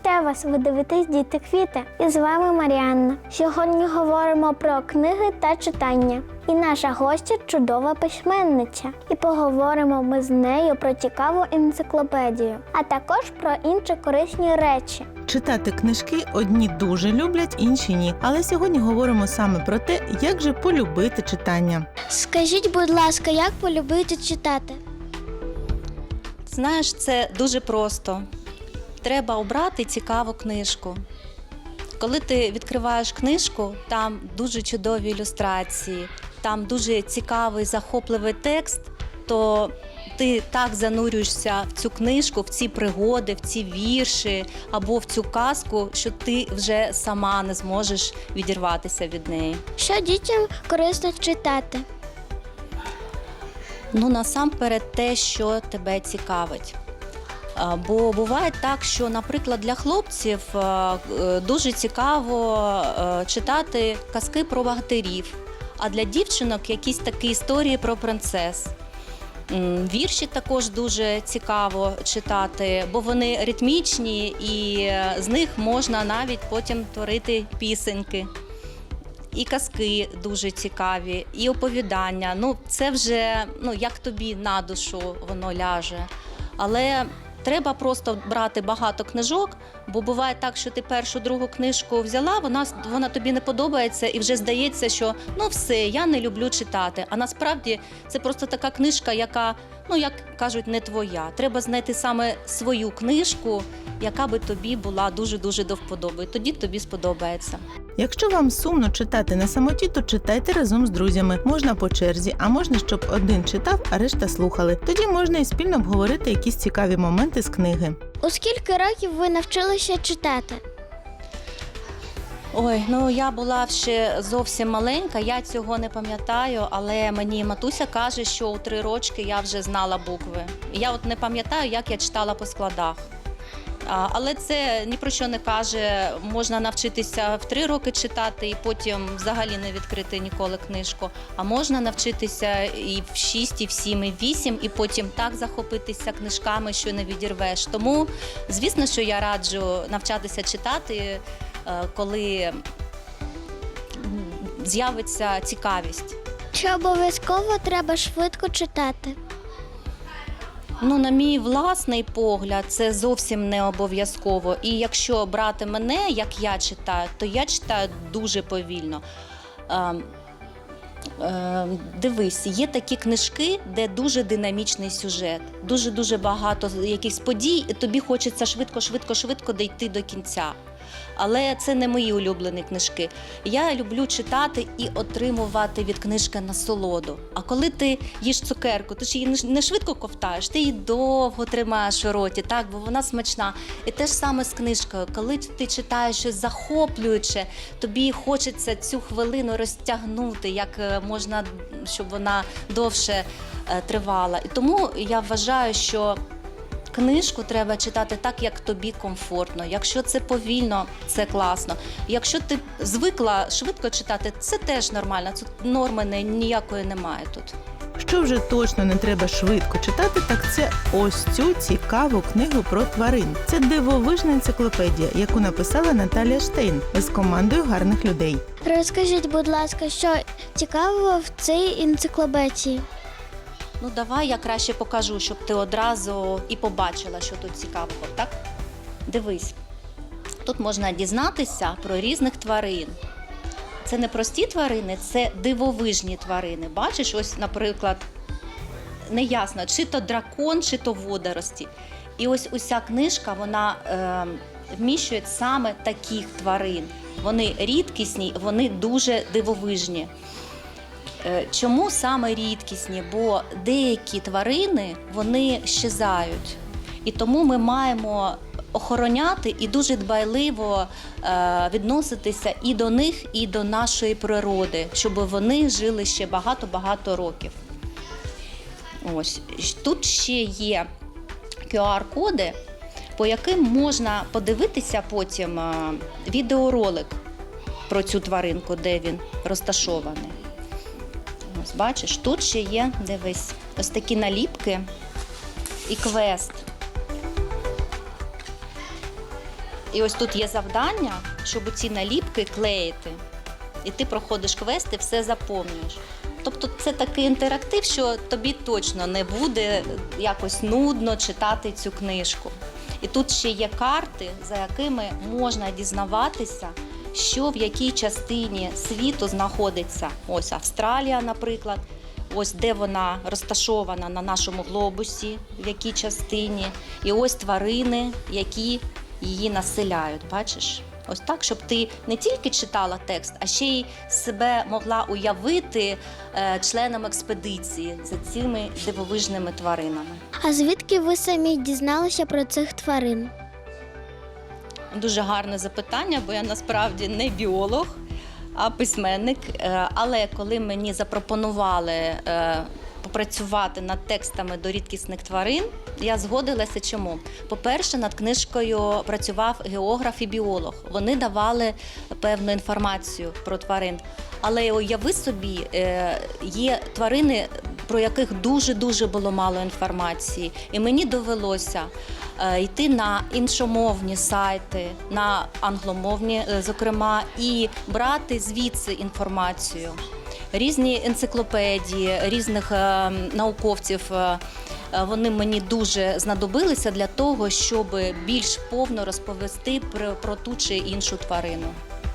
Вітаю вас! Ви дивитесь діти квіти. І з вами Маріанна. Сьогодні говоримо про книги та читання. І наша гостя чудова письменниця. І поговоримо ми з нею про цікаву енциклопедію, а також про інші корисні речі. Читати книжки одні дуже люблять, інші ні. Але сьогодні говоримо саме про те, як же полюбити читання. Скажіть, будь ласка, як полюбити читати? Знаєш, це дуже просто. Треба обрати цікаву книжку. Коли ти відкриваєш книжку, там дуже чудові ілюстрації, там дуже цікавий, захопливий текст, то ти так занурюєшся в цю книжку, в ці пригоди, в ці вірші або в цю казку, що ти вже сама не зможеш відірватися від неї. Що дітям корисно читати? Ну, насамперед, те, що тебе цікавить. Бо буває так, що, наприклад, для хлопців е, дуже цікаво е, читати казки про богатирів, а для дівчинок якісь такі історії про принцес. Вірші також дуже цікаво читати, бо вони ритмічні і е, з них можна навіть потім творити пісеньки. І казки дуже цікаві, і оповідання. Ну, це вже ну, як тобі на душу воно ляже. Але треба просто брати багато книжок, бо буває так, що ти першу другу книжку взяла, вона, вона тобі не подобається, і вже здається, що ну все, я не люблю читати. А насправді це просто така книжка, яка, ну як кажуть, не твоя. Треба знайти саме свою книжку, яка би тобі була дуже-дуже до вподоби. Тоді тобі сподобається. Якщо вам сумно читати на самоті, то читайте разом з друзями. Можна по черзі, а можна, щоб один читав, а решта слухали. Тоді можна і спільно обговорити якісь цікаві моменти з книги. У скільки років ви навчилися читати? Ой, ну я була ще зовсім маленька, я цього не пам'ятаю, але мені матуся каже, що у три рочки я вже знала букви. І Я от не пам'ятаю, як я читала по складах. Але це ні про що не каже. Можна навчитися в три роки читати і потім взагалі не відкрити ніколи книжку. А можна навчитися і в шість, і в сім, і в вісім, і потім так захопитися книжками, що не відірвеш. Тому, звісно, що я раджу навчатися читати, е, коли з'явиться цікавість. Чи обов'язково треба швидко читати? Ну, на мій власний погляд, це зовсім не обов'язково. І якщо брати мене, як я читаю, то я читаю дуже повільно. Ем, ем, Дивись, є такі книжки, де дуже динамічний сюжет, дуже дуже багато якихось подій, і тобі хочеться швидко, швидко, швидко дійти до кінця. Але це не мої улюблені книжки. Я люблю читати і отримувати від книжки насолоду. А коли ти їш цукерку, ти ж її не швидко ковтаєш, ти її довго тримаєш у роті, так, бо вона смачна. І те ж саме з книжкою. Коли ти читаєш щось захоплююче, тобі хочеться цю хвилину розтягнути, як е, можна, щоб вона довше е, тривала. І тому я вважаю, що Книжку треба читати так, як тобі комфортно. Якщо це повільно, це класно. Якщо ти звикла швидко читати, це теж нормально. Тут норми не- ніякої немає тут. Що вже точно не треба швидко читати, так це ось цю цікаву книгу про тварин. Це дивовижна енциклопедія, яку написала Наталія Штейн з командою гарних людей. Розкажіть, будь ласка, що цікавого в цій енциклопедії? Ну давай я краще покажу, щоб ти одразу і побачила, що тут цікавого, так? Дивись, тут можна дізнатися про різних тварин. Це не прості тварини, це дивовижні тварини. Бачиш, ось, наприклад, неясно, чи то дракон, чи то водорості. І ось уся книжка вона е, вміщує саме таких тварин. Вони рідкісні, вони дуже дивовижні. Е, Чому саме рідкісні? Бо деякі тварини вони щезають. І тому ми маємо охороняти і дуже дбайливо е, відноситися і до них, і до нашої природи, щоб вони жили ще багато-багато років. Ось тут ще є QR-коди, по яким можна подивитися потім е, відеоролик про цю тваринку, де він розташований. Ось бачиш, тут ще є, дивись, ось такі наліпки і квест. І ось тут є завдання, щоб ці наліпки клеїти. І ти проходиш квести, все заповнюєш. Тобто це такий інтерактив, що тобі точно не буде якось нудно читати цю книжку. І тут ще є карти, за якими можна дізнаватися, що в якій частині світу знаходиться. Ось Австралія, наприклад, ось де вона розташована на нашому глобусі, в якій частині, і ось тварини, які її населяють. Бачиш? Ось так, щоб ти не тільки читала текст, а ще й себе могла уявити е, членом експедиції за цими дивовижними тваринами. А звідки ви самі дізналися про цих тварин? Дуже гарне запитання, бо я насправді не біолог, а письменник. Е, Але коли мені запропонували е, попрацювати над текстами до рідкісних тварин, я згодилася. Чому? По-перше, над книжкою працював географ і біолог. Вони давали певну інформацію про тварин. Але уяви собі, е, є тварини, про яких дуже дуже було мало інформації, і мені довелося е, йти на іншомовні сайти, на англомовні, е, зокрема, і брати звідси інформацію. Різні енциклопедії, різних е, науковців. Вони мені дуже знадобилися для того, щоб більш повно розповісти про, про ту чи іншу тварину.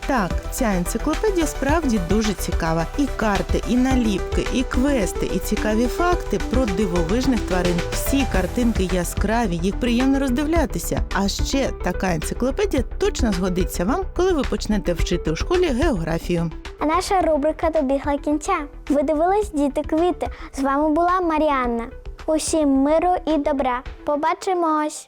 Так, ця енциклопедія справді дуже цікава. І карти, і наліпки, і квести, і цікаві факти про дивовижних тварин. Всі картинки яскраві, їх приємно роздивлятися. А ще така енциклопедія точно згодиться вам, коли ви почнете вчити у школі географію. А наша рубрика добігла кінця. Ви дивились діти квіти. З вами була Маріанна. Усім миру і добра. Побачимось!